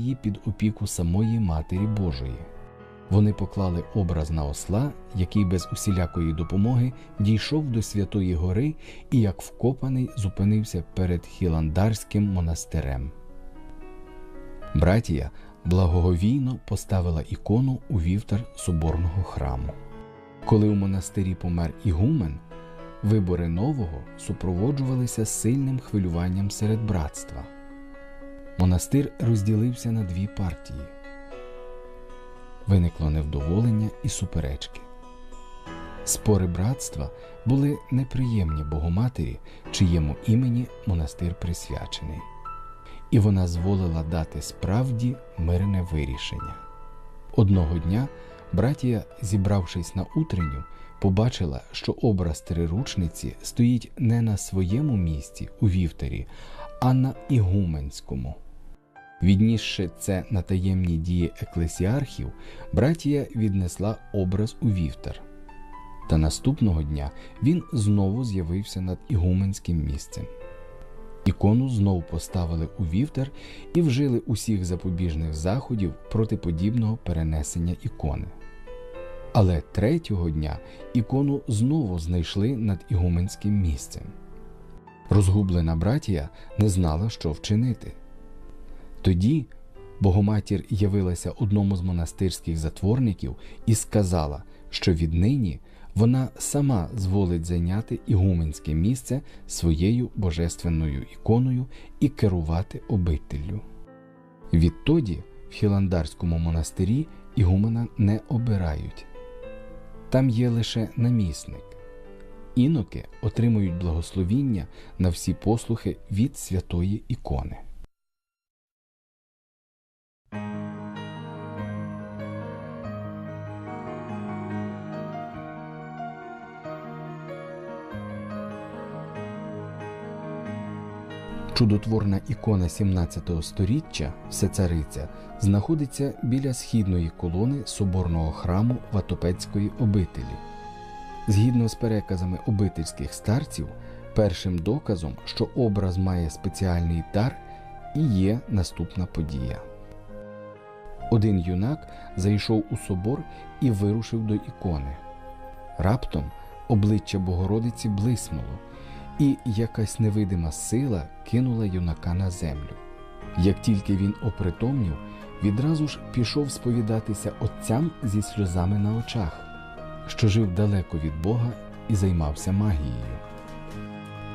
її під опіку самої Матері Божої. Вони поклали образ на осла, який без усілякої допомоги дійшов до Святої Гори і, як вкопаний, зупинився перед Хіландарським монастирем. Братія благоговійно поставила ікону у вівтар соборного храму. Коли у монастирі помер Ігумен, вибори нового супроводжувалися сильним хвилюванням серед братства. Монастир розділився на дві партії. Виникло невдоволення і суперечки. Спори братства були неприємні Богоматері, чиєму імені монастир присвячений, і вона зволила дати справді мирне вирішення. Одного дня братія, зібравшись на утренню, побачила, що образ триручниці стоїть не на своєму місці у вівтарі, а на Ігуменському. Віднісши це на таємні дії еклесіархів, братія віднесла образ у вівтар. Та наступного дня він знову з'явився над ігуменським місцем. Ікону знову поставили у вівтар і вжили усіх запобіжних заходів проти подібного перенесення ікони. Але третього дня ікону знову знайшли над ігуменським місцем. Розгублена братія не знала, що вчинити. Тоді Богоматір явилася одному з монастирських затворників і сказала, що віднині вона сама зволить зайняти ігуменське місце своєю божественною іконою і керувати обителлю. Відтоді в Хіландарському монастирі ігумена не обирають, там є лише намісник. Іноки отримують благословіння на всі послухи від святої ікони. Чудотворна ікона 17 століття Всецариця знаходиться біля східної колони соборного храму Ватопецької обителі. Згідно з переказами обительських старців, першим доказом, що образ має спеціальний дар, і є наступна подія. Один юнак зайшов у собор і вирушив до ікони. Раптом обличчя Богородиці блиснуло і якась невидима сила кинула юнака на землю. Як тільки він опритомнів, відразу ж пішов сповідатися отцям зі сльозами на очах, що жив далеко від Бога і займався магією.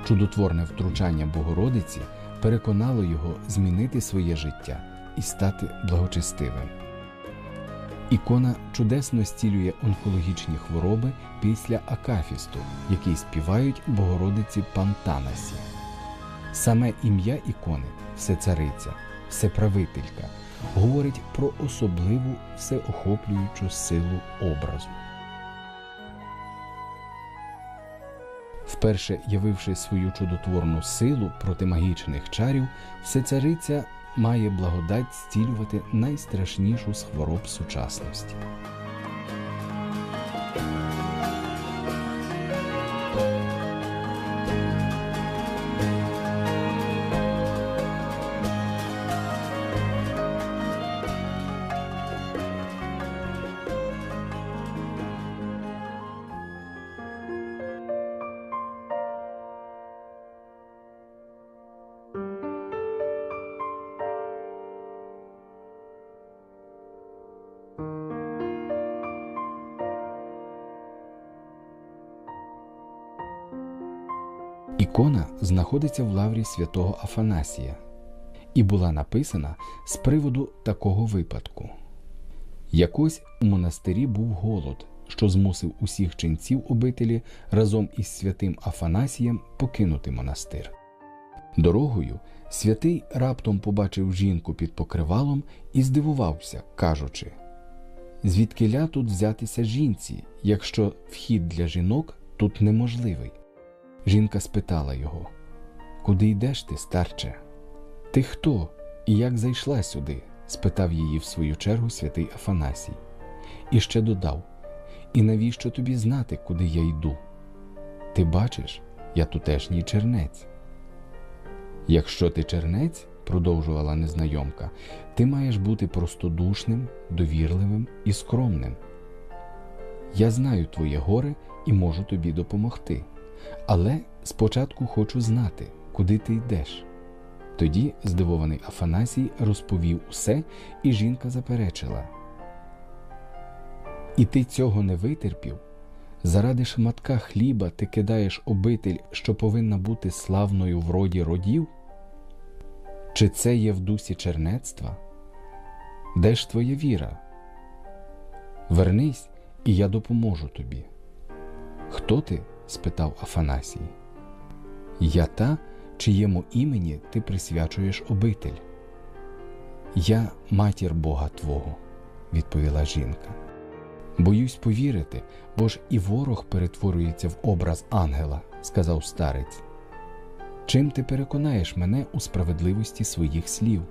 Чудотворне втручання Богородиці переконало його змінити своє життя і стати благочестивим. Ікона чудесно зцілює онкологічні хвороби після акафісту, який співають Богородиці Пантанасі. Саме ім'я ікони Всецариця, Всеправителька, говорить про особливу всеохоплюючу силу образу. Вперше явивши свою чудотворну силу проти магічних чарів, Всецариця має благодать зцілювати найстрашнішу з хвороб сучасності. Ікона знаходиться в лаврі святого Афанасія і була написана з приводу такого випадку. Якось у монастирі був голод, що змусив усіх ченців обителі разом із святим Афанасієм покинути монастир. Дорогою святий раптом побачив жінку під покривалом і здивувався, кажучи звідкиля тут взятися жінці, якщо вхід для жінок тут неможливий. Жінка спитала його Куди йдеш ти, старче? Ти хто і як зайшла сюди? спитав її в свою чергу святий Афанасій. І ще додав І навіщо тобі знати, куди я йду? Ти бачиш, я тутешній чернець. Якщо ти чернець, продовжувала незнайомка, ти маєш бути простодушним, довірливим і скромним. Я знаю твоє горе і можу тобі допомогти. Але спочатку хочу знати, куди ти йдеш. Тоді здивований Афанасій розповів усе, і жінка заперечила. І ти цього не витерпів? Заради шматка хліба ти кидаєш обитель, що повинна бути славною в роді родів? Чи це є в дусі чернецтва? Де ж твоя віра? Вернись, і я допоможу тобі. Хто ти? Спитав Афанасій. Я та, чиєму імені ти присвячуєш обитель. Я матір Бога Твого, відповіла жінка. Боюсь повірити, бо ж і ворог перетворюється в образ ангела, сказав старець. Чим ти переконаєш мене у справедливості своїх слів?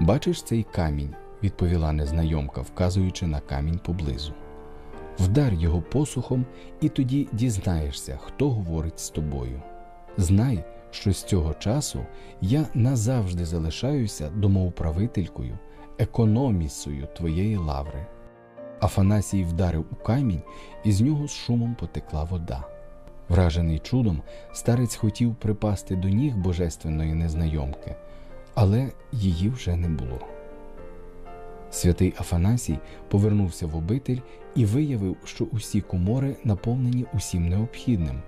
Бачиш цей камінь, відповіла незнайомка, вказуючи на камінь поблизу. Вдар його посухом, і тоді дізнаєшся, хто говорить з тобою. Знай, що з цього часу я назавжди залишаюся домоуправителькою, економісою твоєї лаври. Афанасій вдарив у камінь, і з нього з шумом потекла вода. Вражений чудом, старець хотів припасти до ніг божественної незнайомки, але її вже не було. Святий Афанасій повернувся в обитель і виявив, що усі комори наповнені усім необхідним.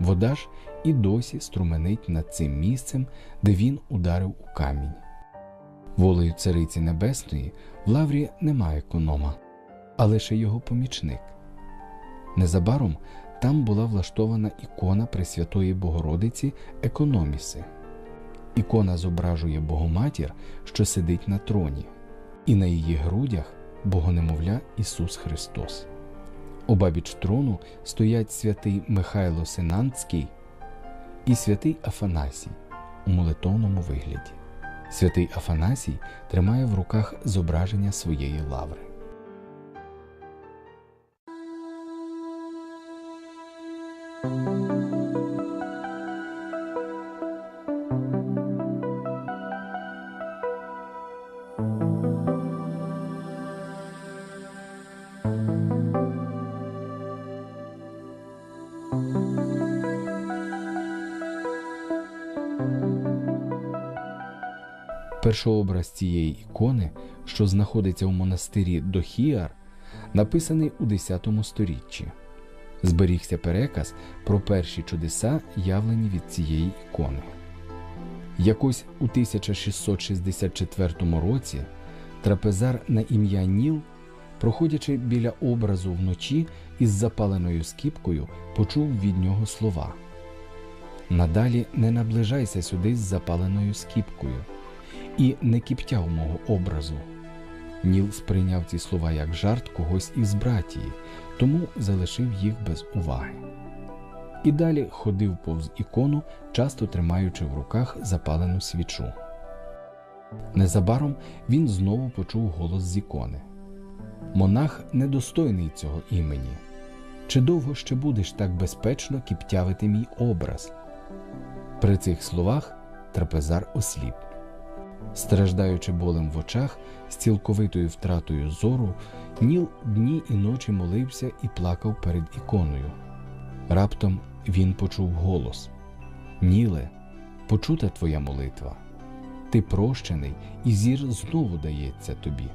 Вода ж і досі струменить над цим місцем, де він ударив у камінь. Волею Цариці Небесної в лаврі немає економа, а лише його помічник. Незабаром там була влаштована ікона Пресвятої Богородиці Економіси. Ікона зображує Богоматір, що сидить на троні, і на її грудях Богонемовля Ісус Христос. Обабіч трону стоять святий Михайло Синанцький і святий Афанасій у молитовному вигляді. Святий Афанасій тримає в руках зображення своєї лаври. Першообраз цієї ікони, що знаходиться у монастирі Дохіар, написаний у X сторіччі. Зберігся переказ про перші чудеса, явлені від цієї ікони. Якось у 1664 році трапезар на ім'я Ніл, проходячи біля образу вночі із запаленою скіпкою, почув від нього слова. Надалі не наближайся сюди з запаленою скіпкою і не кіптяв мого образу. Ніл сприйняв ці слова як жарт когось із братії, тому залишив їх без уваги. І далі ходив повз ікону, часто тримаючи в руках запалену свічу. Незабаром він знову почув голос з ікони. Монах недостойний цього імені. Чи довго ще будеш так безпечно кіптявити мій образ? При цих словах трапезар осліп. Страждаючи болем в очах, з цілковитою втратою зору, Ніл дні і ночі молився і плакав перед іконою. Раптом він почув голос: Ніле, почута твоя молитва. Ти прощений, і зір знову дається тобі.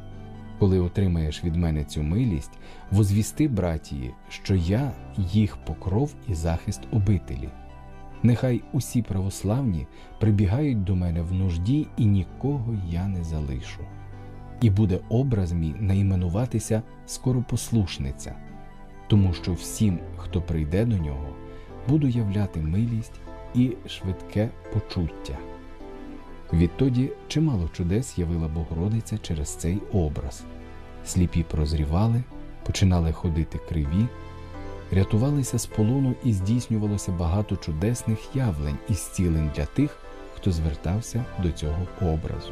Коли отримаєш від мене цю милість, возвісти братії, що я їх покров і захист обителі. Нехай усі православні прибігають до мене в нужді, і нікого я не залишу. І буде образ мій найменуватися скоропослушниця, тому що всім, хто прийде до нього, буду являти милість і швидке почуття. Відтоді чимало чудес явила Богородиця через цей образ. Сліпі прозрівали, починали ходити криві рятувалися з полону і здійснювалося багато чудесних явлень і зцілень для тих, хто звертався до цього образу.